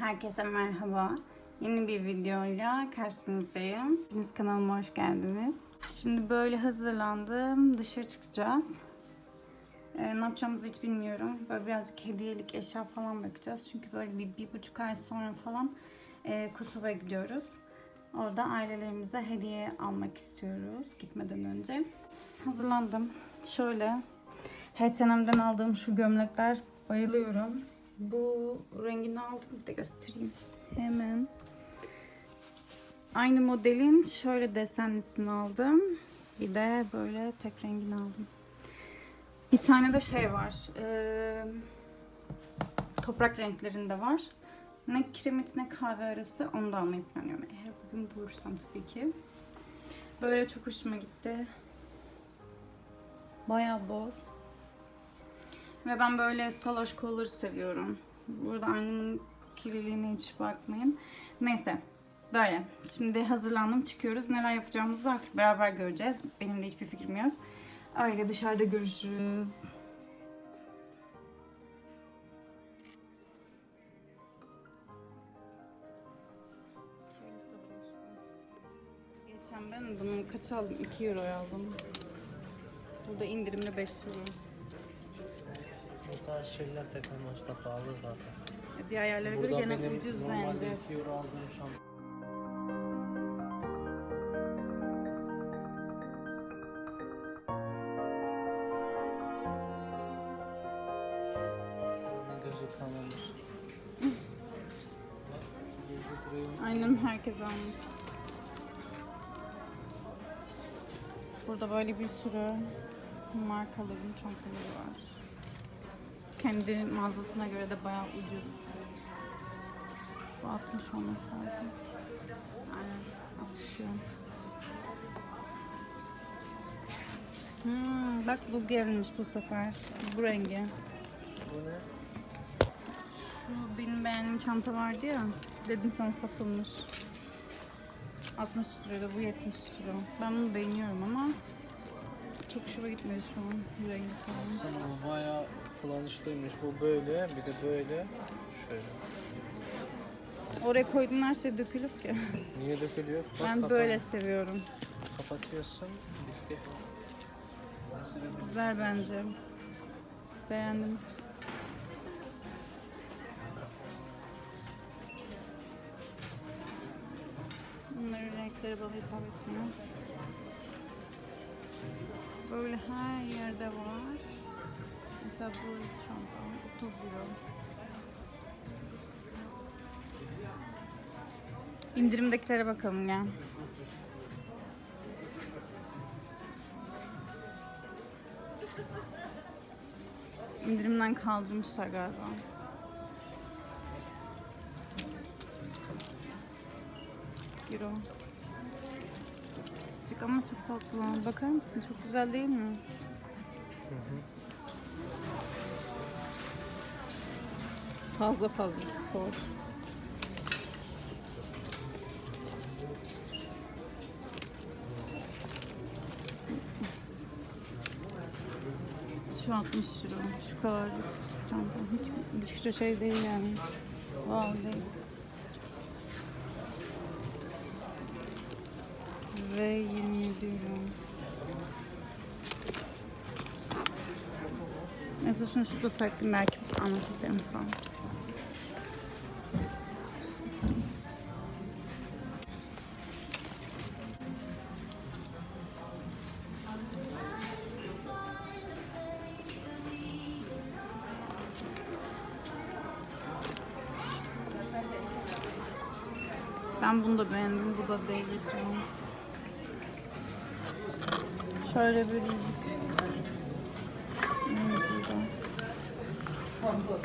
Herkese merhaba. Yeni bir videoyla karşınızdayım. Hepiniz kanalıma hoş geldiniz. Şimdi böyle hazırlandım. Dışarı çıkacağız. Ee, ne yapacağımızı hiç bilmiyorum. Böyle birazcık hediyelik eşya falan bakacağız. Çünkü böyle bir, bir buçuk ay sonra falan e, Kosova'ya gidiyoruz. Orada ailelerimize hediye almak istiyoruz gitmeden önce. Hazırlandım. Şöyle H&M'den aldığım şu gömlekler bayılıyorum. Bu rengini aldım bir de göstereyim. Hemen. Aynı modelin şöyle desenlisini aldım. Bir de böyle tek rengini aldım. Bir tane de şey var. eee, toprak renklerinde var. Ne kiremit ne kahve arası onu da almayı planlıyorum. Eğer bugün bulursam tabii ki. Böyle çok hoşuma gitti. Bayağı bol. Ve ben böyle salaş kolları seviyorum. Burada aynanın kirliliğine hiç bakmayın. Neyse. Böyle. Şimdi hazırlandım çıkıyoruz. Neler yapacağımızı artık beraber göreceğiz. Benim de hiçbir fikrim yok. Öyle dışarıda görüşürüz. Geçen ben bunu kaç aldım? 2 euroya aldım. Burada indirimde 5 euro. Tarz şeyler Teknomaç'ta pahalı zaten. Diğer yerlere göre Burada gene benim ucuz normalde bence. 2 euro aldığım şampuan. Gözü Aynen herkes almış. Burada böyle bir sürü markaların çantaları var. Kendi mağazasına göre de bayağı ucuz. Bu 60 olması lazım. Aynen 60 euro. Hmm, bak bu gelmiş bu sefer. Bu rengi. Bu ne? Şu benim beğendiğim çanta vardı ya. Dedim sana satılmış. 60 lirada bu 70 lira. Ben bunu beğeniyorum ama çok hoşuma gitmedi şu an rengi falan. Sana bu bayağı kullanışlıymış. Bu böyle, bir de böyle. Şöyle. Oraya koyduğun her şey dökülür ki. Niye dökülüyor? Bak, Ben kapan- böyle seviyorum. Kapatıyorsun, bitti. Nasıl bir Güzel bence. Beğendim. Bunların renkleri bana hitap etmiyor. Böyle her yerde var. Mesela bu çanta 30 euro. İndirimdekilere bakalım gel. İndirimden kaldırmışlar galiba. Euro. Küçük ama çok tatlı. Bakar mısın? Çok güzel değil mi? Fazla fazla spor. Şu 60 lira. Şu kadar çanta. Hiç de şey değil yani. Wow değil. Ve 27 euro. Mesela şunu şurada saklayayım belki isterim falan. Bakın.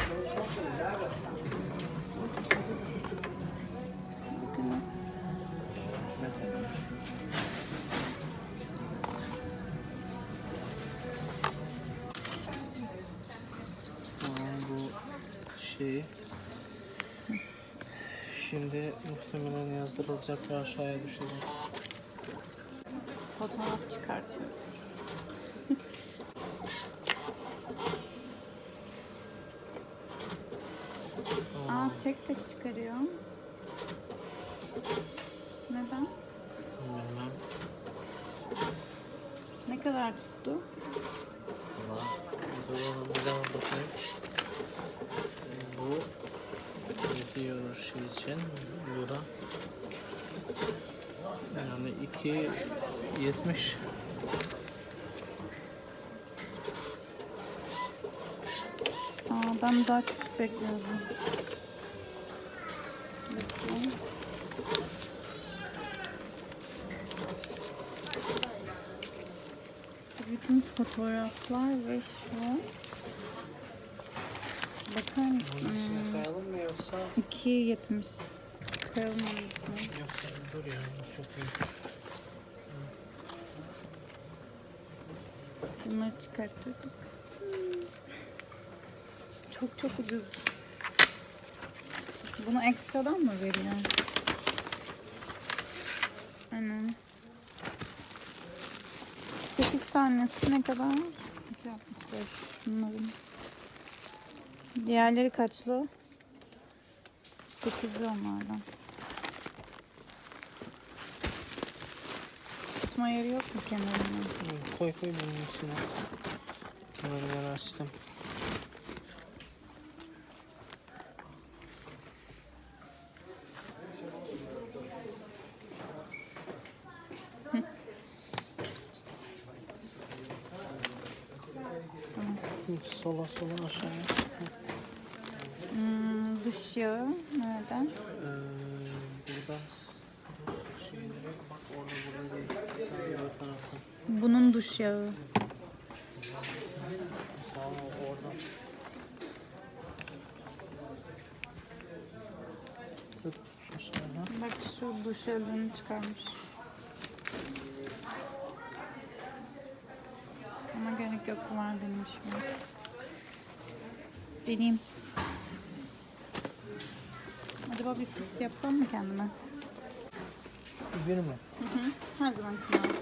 Tamam bu şey. Şimdi muhtemelen yazdırılacak ve aşağıya düşecek. Fotoğraf çıkartıyor. Aa tek tek çıkarıyor. Neden? Bilmem. Ne kadar tuttu? Valla. Dur bir daha bakayım. Bu video şey için bu da yani 2.70 Aa, ben daha küçük bekliyordum. Bakayım. Şu bütün fotoğraflar ve şu. Bakar mısın? içine koyalım mı yoksa 2.70. Koyalım yoksa dur ya bu çok iyi. Bunları çıkarttırdık. Çok çok ucuz. Bunu ekstradan mı veriyor? Aynen. 8 tanesi ne kadar? 2.65 bunların. Diğerleri kaçlı? 8'li onlardan. Tutma yeri yok mu kenarında? Hı, Koy koy bunun içine. Bunları ben sola aşağıya. Hmm, duş yağı nereden? Ee, burada bak orada burada değil. Ha, Öbür taraftan. Bunun duş yağı. Sağ ol orada. Tut aşağıya. Bak şu duş yağını çıkarmış. Ama gerek yok var benim şimdi. Deneyeyim. Acaba bir pis yapsam mı kendime? Bir mi? Hı hı. Her zaman kullan.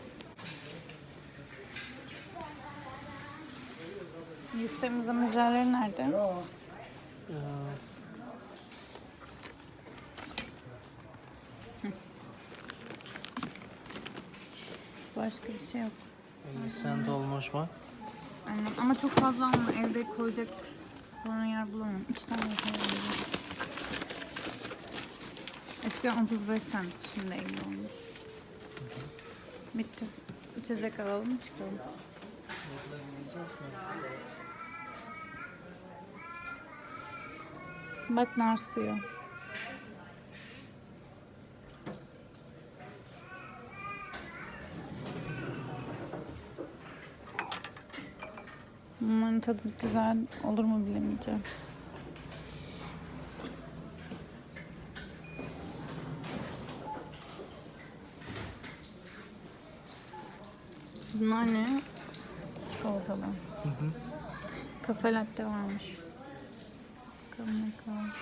Yüz temizleme jelleri nerede? Ee, Başka bir şey yok. Sen dolmuş. Aynen. Ama çok fazla alma. Evde koyacak sonra yer bulamam. Üç tane yeter. bence. Eskiden 35 cent. Şimdi 50 olmuş. Bitti. İçecek alalım çıkalım. Bak nar suyu. Bunların tadı güzel olur mu bilemeyeceğim. Bunlar ne? Çikolatalı. Hı hı. Kafe latte varmış. Bakalım ne kadar.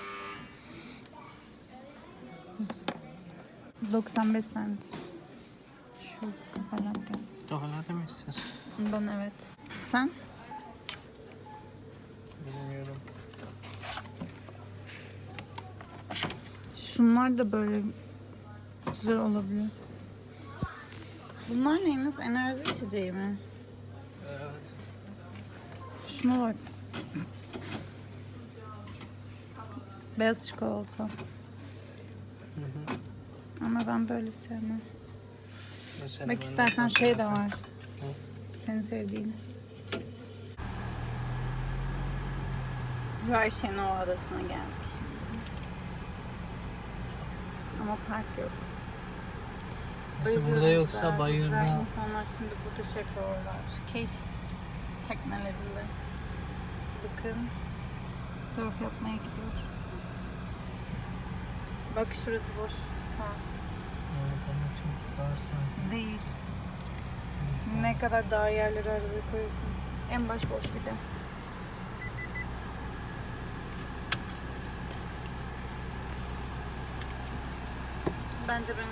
95 cent. Şu kafe latte. Dokalade mi istiyorsun? Bundan evet. Sen? Bilmiyorum. Şunlar da böyle güzel olabilir. Bunlar neyiniz? Enerji içeceği mi? Evet. Şuna bak. Beyaz çikolata. Hı hı. Ama ben böyle sevmem. Mesela Bak istersen şey de var. Ne? Senin sevdiğin. Rayşenova Adası'na geldik şimdi. Ama park yok. Mesela burada yoksa bayırda insanlar şimdi burada şey yapıyorlar. Keyif teknelerinde. Bakın. Surf yapmaya gidiyor. Bak şurası boş. Sağ. Evet ama çok dar sanki. Değil. Ne kadar daha yerlere arabaya koyuyorsun. En baş boş bir de. Bence ben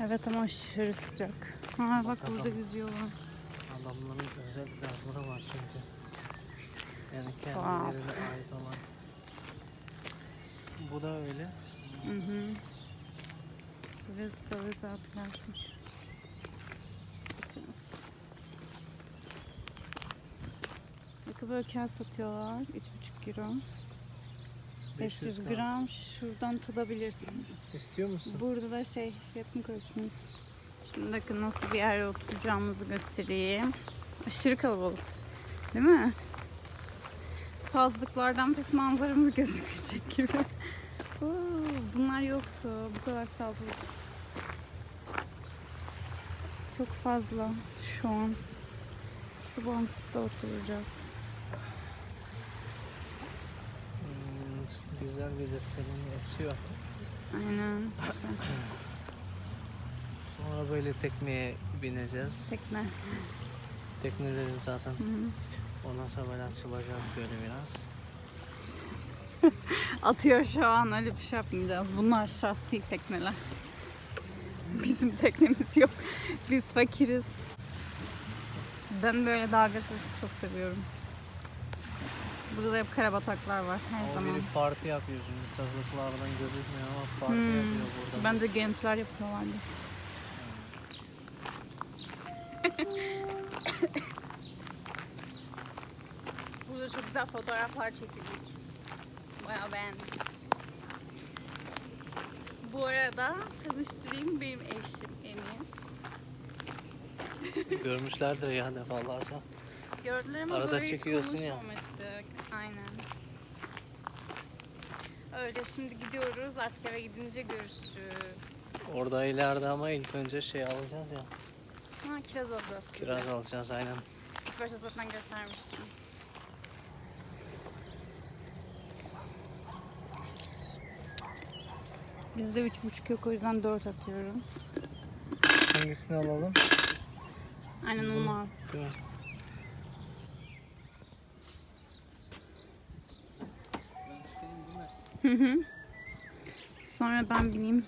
Evet ama aşırı sıcak. Ha bak Bakalım. burada yüzüyorlar. Adamların özel gazları var çünkü. Yani kendilerine ait olan. Bu da öyle. Hı hı. Burası da özel plajmış. Bakınız. Bakın böyle kağıt satıyorlar. 3,5 euro. 500 gram şuradan tadabilirsiniz. İstiyor musun? Burada da şey fiyatını koysunuz. Şimdi bakın nasıl bir yerde oturacağımızı göstereyim. Aşırı kalabalık. Değil mi? Sazlıklardan pek manzaramız gözükmeyecek gibi. Bunlar yoktu. Bu kadar sazlık. Çok fazla şu an. Şu bankta oturacağız. Hmm, güzel bir de senin esiyor. Aynen. Güzel. Sonra böyle tekneye bineceğiz. Tekne. Tekne dedim zaten. Hı hı. Ondan sonra böyle açılacağız böyle biraz. Atıyor şu an öyle bir şey yapmayacağız. Bunlar şahsi tekneler. Bizim teknemiz yok. Biz fakiriz. Ben böyle dalga sesi çok seviyorum. Burada da hep karabataklar var her O zaman. biri parti yapıyor şimdi sazlıklardan gözükmüyor ama parti Hmm, yapıyor burada. Bence gençler yapıyorlardı. Burada çok güzel fotoğraflar çekildik. Bayağı beğendim. Bu arada tanıştırayım benim eşim Enis. Görmüşlerdir ya defalarca. Gördüler ama Arada böyle hiç çekiyorsun ya. konuşmamıştık. Aynen. Öyle şimdi gidiyoruz. Artık eve gidince görüşürüz. Orada ileride ama ilk önce şey alacağız ya. Ha kiraz alacağız. Kiraz alacağız aynen. İlk başta zaten göstermiştim. Bizde üç buçuk yok o yüzden dört atıyorum. Hangisini alalım? Aynen onu al. Hı hı. Sonra ben bineyim.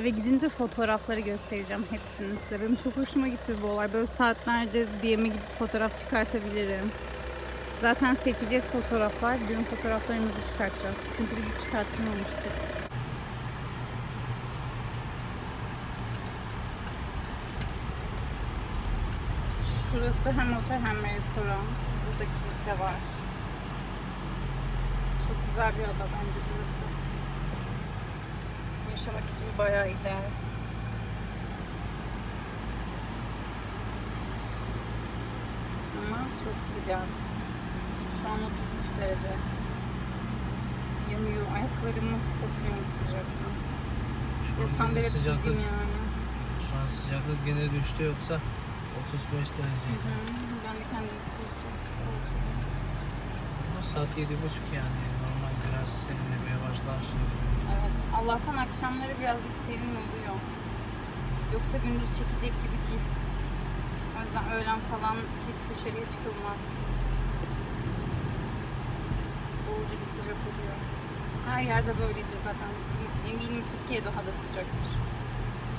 Eve gidince fotoğrafları göstereceğim hepsini size. Benim çok hoşuma gitti bu olay. Böyle saatlerce DM'e gidip fotoğraf çıkartabilirim. Zaten seçeceğiz fotoğraflar. Düğün fotoğraflarımızı çıkartacağız. Çünkü bizi çıkartmamıştık. Şurası hem otel hem restoran. Burada kilise var. Çok güzel bir ada bence burası. Yaşamak için bayağı ideal. Ama çok sıcak. Şu an 33 derece. Yanıyor. Ayaklarımı hissetmiyorum sıcaklığı. Şu an sıcaklık, yani. şu an sıcaklık yine düştü yoksa 35 dereceydi. Hı, Ben de kendimi saat 7.30 yani normal biraz serinlemeye başlar şimdi. Evet. Allah'tan akşamları birazcık serin oluyor. Yoksa gündüz çekecek gibi değil. O yüzden öğlen falan hiç dışarıya çıkılmaz. Boğucu bir sıcak oluyor. Her yerde böyledir zaten. Eminim Türkiye daha da sıcaktır.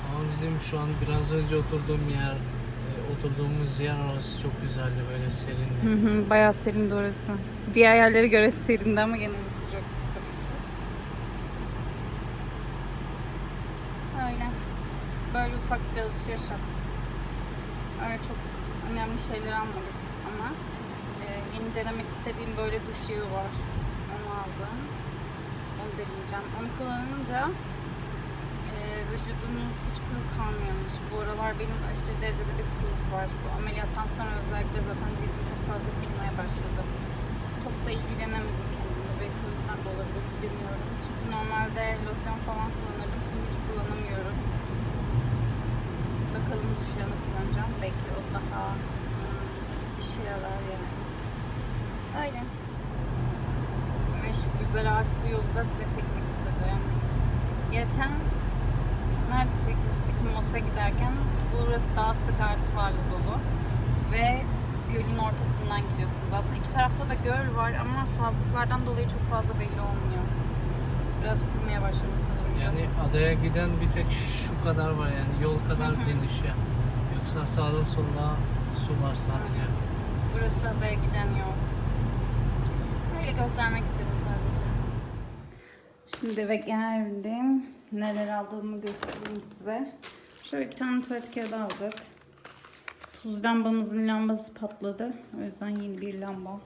Ama bizim şu an biraz önce oturduğum yer, e, oturduğumuz yer orası çok güzeldi böyle serindi. Hı hı, bayağı serindi orası. Diğer yerlere göre serindi ama gene de sıcaktı tabii ki. Öyle. Böyle ufak bir alışveriş yaptık. Öyle çok önemli şeyler almadık ama e, yeni denemek istediğim böyle duş yağı var. Onu aldım. Onu deneyeceğim. Onu kullanınca e, vücudunuz hiç kuru kalmıyormuş. Bu aralar benim aşırı derecede bir kuruluk var. Bu ameliyattan sonra özellikle zaten cildim çok fazla kurumaya başladı. Çok da ilgilenemedim kendimle. Belki o yüzden de olabilir bilmiyorum. Çünkü normalde losyon falan kullanırdım. Şimdi hiç. Bakalım duş kullanacağım. Belki o daha hmm, işe yarar yani. Öyle. Ve şu güzel ağaçlı yolu da size çekmek istedim. Geçen nerede çekmiştik? Mos'a giderken. Burası daha sık ağaçlarla dolu. Ve gölün ortasından gidiyorsunuz. Aslında iki tarafta da göl var ama sazlıklardan dolayı çok fazla belli olmuyor. Biraz kurumaya başlamış sanırım. göl. Yani adaya giden bir tek şu kadar var yani yol kadar geniş ya. Yoksa sağda solda su var sadece. Burası adaya giden yol. Öyle göstermek istedim sadece. Şimdi eve geldim. Neler aldığımı göstereyim size. Şöyle iki tane tuvalet kağıdı aldık. Tuz lambamızın lambası patladı. O yüzden yeni bir lamba.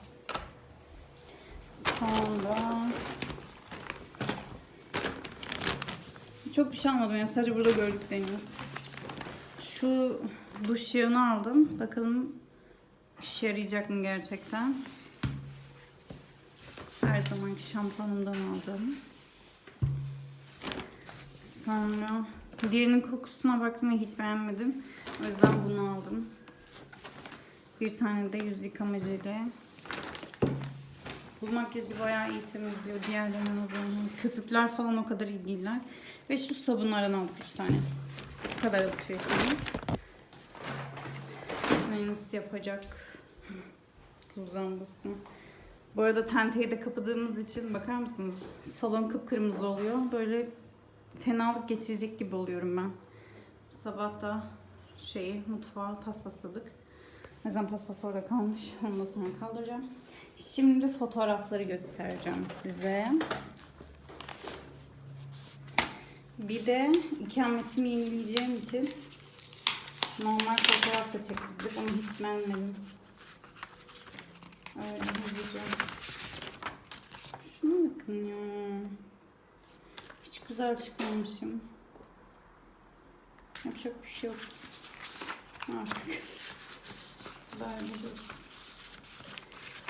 Sonra çok bir şey almadım yani sadece burada gördükleriniz. Şu duş yağını aldım. Bakalım işe yarayacak mı gerçekten? Her zamanki şampuanımdan aldım. Sonra diğerinin kokusuna baktım ve hiç beğenmedim. O yüzden bunu aldım. Bir tane de yüz yıkama jeli. Bu makyajı bayağı iyi temizliyor. Diğerlerine nazaran. Köpükler falan o kadar iyi değiller. Ve şu sabunlardan aldık 3 tane. Bu kadar alışverişimiz. Venüs yapacak tuz lambasını. Bu arada tenteyi de kapadığımız için bakar mısınız? Salon kıpkırmızı oluyor. Böyle fenalık geçirecek gibi oluyorum ben. Sabah da şeyi mutfağa paspasladık. O yüzden paspas orada kalmış. Ondan sonra kaldıracağım. Şimdi fotoğrafları göstereceğim size. Bir de ikametimi yenileyeceğim için normal fotoğraf da çektirdik. Onu hiç beğenmedim. Öyle hızlıca. Şuna bakın ya. Hiç güzel çıkmamışım. Yapacak bir şey yok. Artık. Böyle.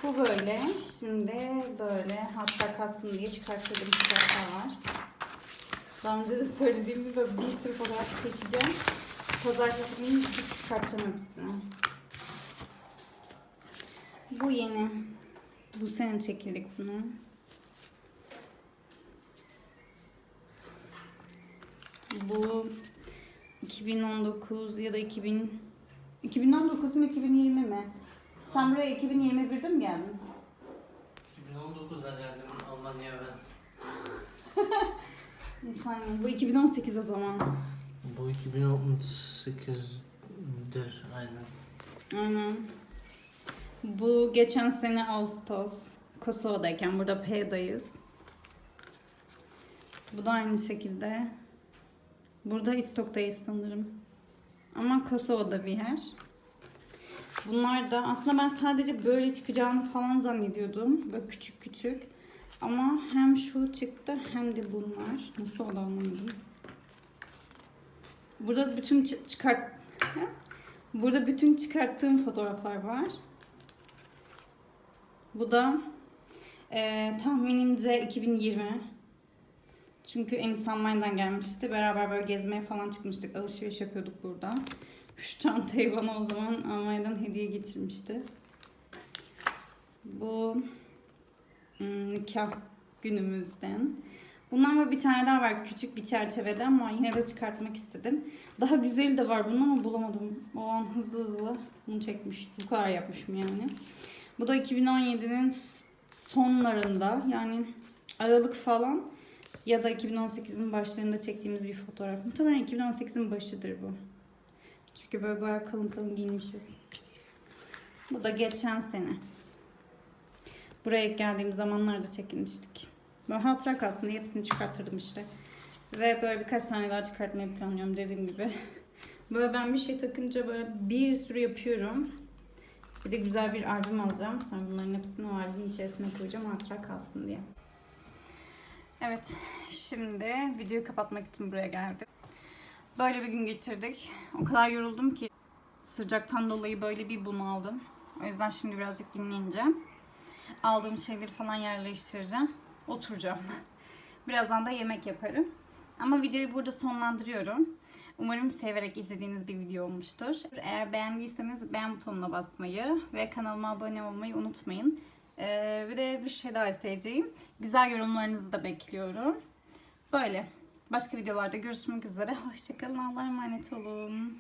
Bu böyle. Şimdi böyle hatta kastım diye çıkarttığım fotoğraflar var. Daha önce de söylediğim gibi bir sürü fotoğraf seçeceğim. Pazartesi günü gidip çıkartacağım hepsini. Bu yeni. Bu sene çekildik bunu. Bu 2019 ya da 2000 2019 mu 2020 mi? Sen buraya 2021'de mi geldin? 2019'da geldim Almanya'ya ben. İnsan bu 2018 o zaman. Bu 2018'dir aynen. Aynen. Bu geçen sene Ağustos. Kosova'dayken burada P'dayız. Bu da aynı şekilde. Burada İstok'tayız sanırım. Ama Kosova'da bir yer. Bunlar da aslında ben sadece böyle çıkacağını falan zannediyordum. Böyle küçük küçük. Ama hem şu çıktı hem de bunlar. Nasıl oldu anlamadım. Burada bütün çı- çıkart... Burada bütün çıkarttığım fotoğraflar var. Bu da eee, tahminimce 2020. Çünkü Enis Almanya'dan gelmişti. Beraber böyle gezmeye falan çıkmıştık. Alışveriş yapıyorduk burada. Şu çantayı bana o zaman Almanya'dan hediye getirmişti. Bu hmm, nikah günümüzden. Bundan böyle bir tane daha var küçük bir çerçevede ama yine de çıkartmak istedim. Daha güzeli de var bunun ama bulamadım. O an hızlı hızlı bunu çekmiş. Bu kadar yapmışım yani. Bu da 2017'nin s- sonlarında yani Aralık falan ya da 2018'in başlarında çektiğimiz bir fotoğraf. Muhtemelen 2018'in başıdır bu. Çünkü böyle bayağı kalın kalın giyinmişiz. Bu da geçen sene. Buraya geldiğim zamanlarda çekilmiştik. Böyle hatıra kalsın diye hepsini çıkarttırdım işte. Ve böyle birkaç tane daha çıkartmayı planlıyorum dediğim gibi. Böyle ben bir şey takınca böyle bir sürü yapıyorum. Bir de güzel bir albüm alacağım. Sonra bunların hepsini o albümün içerisine koyacağım hatıra kalsın diye. Evet, şimdi videoyu kapatmak için buraya geldim. Böyle bir gün geçirdik. O kadar yoruldum ki sıcaktan dolayı böyle bir bunaldım. O yüzden şimdi birazcık dinleneceğim. Aldığım şeyleri falan yerleştireceğim. Oturacağım. Birazdan da yemek yaparım. Ama videoyu burada sonlandırıyorum. Umarım severek izlediğiniz bir video olmuştur. Eğer beğendiyseniz beğen butonuna basmayı ve kanalıma abone olmayı unutmayın. Ee, bir de bir şey daha isteyeceğim. Güzel yorumlarınızı da bekliyorum. Böyle. Başka videolarda görüşmek üzere. Hoşçakalın. Allah'a emanet olun.